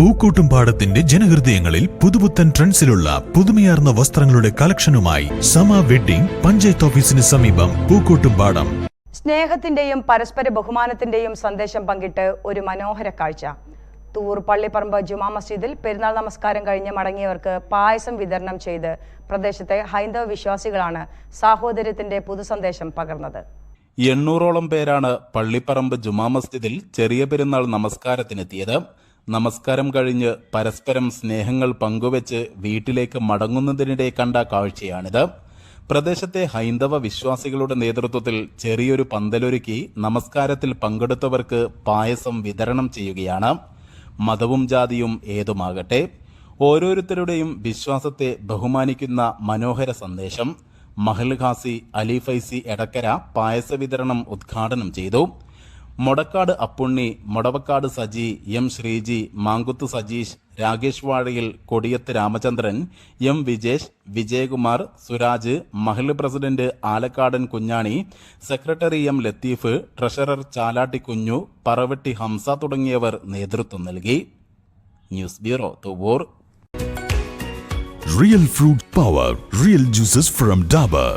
പൂക്കോട്ടുംപാടത്തിന്റെ ജനഹൃദയങ്ങളിൽ പുതുപുത്തൻ ട്രെൻഡ്സിലുള്ള പുതുമയാർന്ന വസ്ത്രങ്ങളുടെ കളക്ഷനുമായി സമ വെഡ്ഡിംഗ് പഞ്ചായത്ത് ഓഫീസിന് സമീപം പൂക്കൂട്ടും പാടം. സ്നേഹത്തിന്റെയും പരസ്പര ബഹുമാനത്തിന്റെയും സന്ദേശം പങ്കിട്ട് ഒരു മനോഹര കാഴ്ച. തൂർ പള്ളിപ്പറമ്പ് ജുമാ മസ്ജിദിൽ പെരുന്നാൾ നമസ്കാരം കഴിഞ്ഞ് മടങ്ങിയവർക്ക് പായസം വിതരണം ചെയ്ത് പ്രദേശത്തെ ഹൈന്ദവ വിശ്വാസികളാണ് സാഹോദര്യത്തിന്റെ പുതുസന്ദേശം പകർന്നത്. എണ്ണൂറോളം പേരാണ് പള്ളിപ്പറമ്പ് ജുമാ മസ്ജിദിൽ ചെറിയ പെരുന്നാൾ നമസ്കാരത്തിനെത്തിയത്. നമസ്കാരം കഴിഞ്ഞ് പരസ്പരം സ്നേഹങ്ങൾ പങ്കുവച്ച് വീട്ടിലേക്ക് മടങ്ങുന്നതിനിടെ കണ്ട കാഴ്ചയാണിത്. പ്രദേശത്തെ ഹൈന്ദവ വിശ്വാസികളുടെ നേതൃത്വത്തിൽ ചെറിയൊരു പന്തലൊരുക്കി നമസ്കാരത്തിൽ പങ്കെടുത്തവർക്ക് പായസം വിതരണം ചെയ്യുകയാണ്. മതവും ജാതിയും ഏതുമാകട്ടെ ഓരോരുത്തരുടെയും വിശ്വാസത്തെ ബഹുമാനിക്കുന്ന മനോഹര സന്ദേശം മഹൽ ഖാസി അലി ഫൈസി എടക്കര പായസ വിതരണം ഉദ്ഘാടനം ചെയ്തു. മൊടക്കാട് അപ്പുണ്ണി മൊടവക്കാട് സജി എം ശ്രീജി മാങ്കുത്ത് സജീഷ് രാകേഷ് വാഴയിൽ കൊടിയത്ത് രാമചന്ദ്രൻ എം വിജേഷ് വിജയകുമാർ സുരാജ് മഹിള president Alakkadan Kunjani secretary M Latheef treasurer Chalatti Kunju Paravatti Hamsa തുടങ്ങിയവർ നേതൃത്വം നൽകി. News bureau Thuvvur. Real fruit power real juices from Dabur